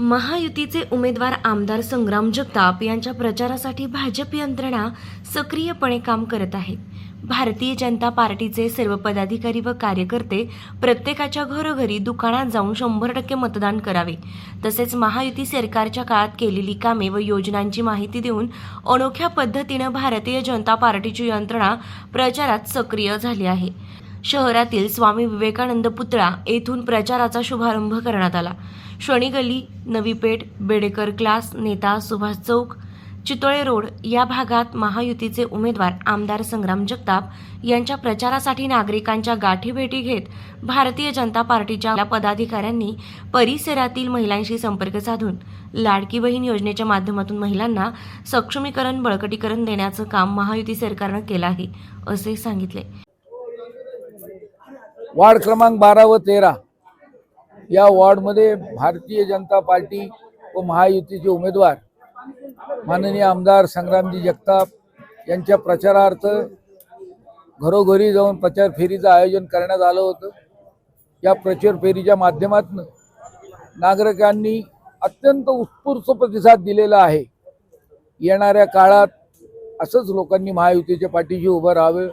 महायुतीचे उमेदवार आमदार संग्राम जगताप यांच्या प्रचारासाठी भाजप यंत्रणा सक्रियपणे काम करत आहे. भारतीय जनता पार्टीचे सर्व पदाधिकारी व कार्यकर्ते प्रत्येकाच्या घरोघरी दुकानात जाऊन शंभर टक्के मतदान करावे. तसेच महायुती सरकारच्या काळात केलेली कामे व योजनांची माहिती देऊन अनोख्या पद्धतीनं भारतीय जनता पार्टीची यंत्रणा प्रचारात सक्रिय झाली आहे. शहरातील स्वामी विवेकानंद पुतळा येथून प्रचाराचा शुभारंभ करण्यात आला. शनी गली नवी पेठ बेडेकर क्लास नेता सुभाष चौक चितोळे रोड या भागात महायुतीचे उमेदवार आमदार संग्राम जगताप यांच्या प्रचारासाठी नागरिकांच्या गाठीभेटी घेत भारतीय जनता पार्टीच्या पदाधिकाऱ्यांनी परिसरातील महिलांशी संपर्क साधून लाडकी बहीण योजनेच्या माध्यमातून महिलांना सक्षमीकरण बळकटीकरण देण्याचं काम महायुती सरकारनं केलं आहे असे सांगितले. वार्ड क्रमांक बारा व तेरा. या वॉर्डमध्ये भारतीय जनता पार्टी व महायुतीचे उमेदवार माननीय आमदार संग्रामजी जगताप यांच्या प्रचारार्थ घरोघरी जाऊन प्रचार फेरीचं आयोजन करण्यात आलं होतं. या प्रचार फेरीच्या माध्यमातून नागरिकांनी अत्यंत उत्स्फूर्त प्रतिसाद दिलेला आहे. येणाऱ्या काळात असंच लोकांनी महायुतीच्या पाठीशी उभं राहावं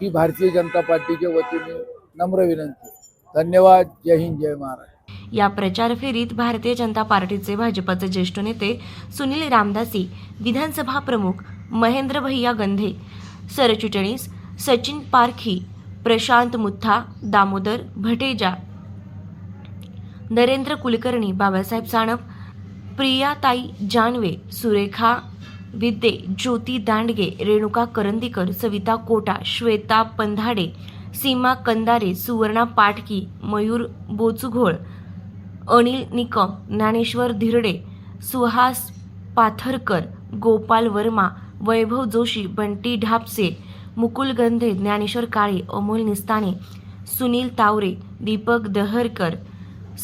ही भारतीय जनता पार्टीच्या वतीने नम्र विनंती. धन्यवाद जय हिंद जय महाराष्ट्र. या प्रचार फेरीत भारतीय जनता पार्टीचे भाजपाचे ज्येष्ठ नेते सुनील रामदासी विधानसभा प्रमुख महेंद्र भैया गंधे सरचिटणीस सचिन पारखी प्रशांत मुथा दामोदर भटेजा नरेंद्र कुलकर्णी बाबासाहेब साणप प्रियाताई जानवे सुरेखा विद्ये ज्योती दांडगे रेणुका करंदीकर सविता कोटा श्वेता पंधाडे सीमा कंदारे सुवर्णा पाटकी मयूर बोचुघोळ अनिल निकम ज्ञानेश्वर धिरडे सुहास पाथरकर गोपाल वर्मा वैभव जोशी बंटी ढापसे मुकुल गंधे ज्ञानेश्वर काळे अमोल निस्ताने सुनील तावरे दीपक दहरकर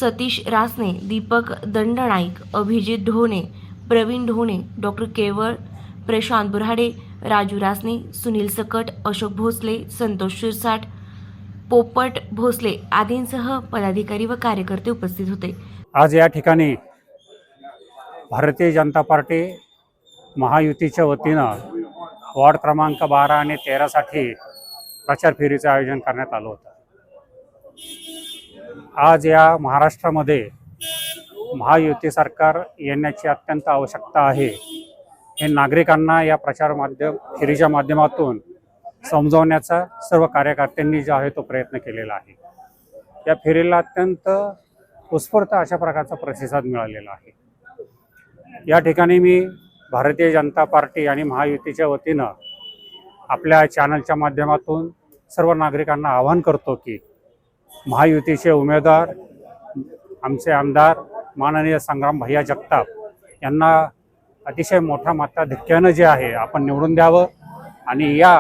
सतीश रासने दीपक दंडनाईक अभिजित ढोणे प्रवीण ढोणे डॉक्टर केवळ प्रशांत बुराडे राजू रासने सुनील सकट अशोक भोसले संतोष शिरसाट पोपट भोसले आदींसह पदाधिकारी व कार्यकर्ते उपस्थित होते. आज या ठिकाणी भारतीय जनता पार्टी महायुतीच्या वतीनं वॉर्ड क्रमांक बारा आणि तेरासाठी प्रचार फेरीचं आयोजन करण्यात आलं होतं. आज या महाराष्ट्रामध्ये महायुती सरकार येण्याची अत्यंत आवश्यकता आहे. हे नागरिकांना या प्रचार माध्यम फेरीच्या माध्यमातून समजवण्याचा सर्व कार्यकर्त्यांनी जो आहे तो प्रयत्न केलेला आहे. या फेरीला अत्यंत उत्स्फूर्त अशा प्रकारचा प्रतिसाद मिळालेला आहे. या ठिकाणी मी भारतीय जनता पार्टी आणि महायुतीच्या वतीनं आपल्या चॅनलच्या माध्यमातून सर्व नागरिकांना आवाहन करतो की महायुतीचे उमेदवार आमचे आमदार माननीय संग्राम भैया जगताप यांना अतिशय मोठ्या मताधिक्यानं जे आहे आपण निवडून द्यावं आणि या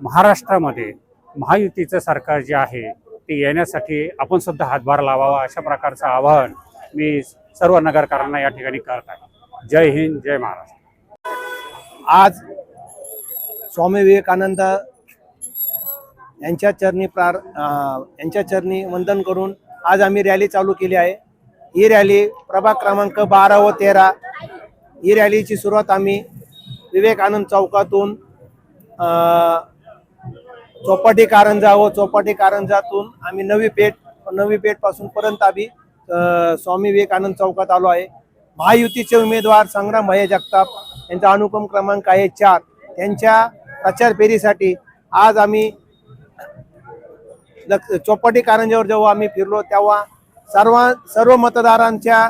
महाराष्ट्रामध्ये महायुतीचं सरकार जे आहे ते येण्यासाठी आपण सुद्धा हातभार लावावा अशा प्रकारचं आवाहन मी सर्व नगरकरांना या ठिकाणी करत आहे. जय हिंद जय महाराष्ट्र. आज स्वामी विवेकानंद यांच्या चरणी प्रार यांच्या चरणी वंदन करून आज आम्ही रॅली चालू केली आहे. ही रॅली प्रभाग क्रमांक बारा व तेरा ही रॅलीची सुरुवात आम्ही विवेकानंद चौकातून चौपाटी कारंजा व चौपाटी कारंजातून आम्ही नवी पेठ नवी पेठपासून पर्यंत आम्ही स्वामी विवेकानंद चौकात आलो आहे. महायुतीचे उमेदवार संग्राम भैया जगताप यांचा अनुक्रम क्रमांक आहे चार. त्यांच्या प्रचार फेरीसाठी आज आम्ही चौपाटी कारंजावर जेव्हा आम्ही फिरलो तेव्हा सर्व सर्व मतदारांच्या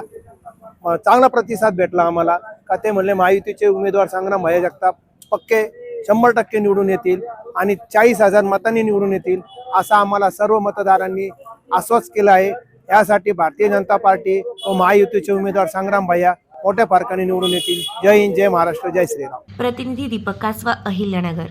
चांगला प्रतिसाद भेटला आम्हाला. का ते म्हणले महायुतीचे उमेदवार संग्राम भैया जगताप पक्के शंभर टक्के निवडून येतील. आणि चाळीस हजार मतांनी निवडून येतील असा आम्हाला सर्व मतदारांनी आश्वास केलं आहे. यासाठी भारतीय जनता पार्टी व महायुतीचे उमेदवार संग्राम भैया मोठ्या फरकाने निवडून येतील. जय हिंद जय महाराष्ट्र जय श्रीराम. प्रतिनिधी दीपक कासवा अहिल्यानगर.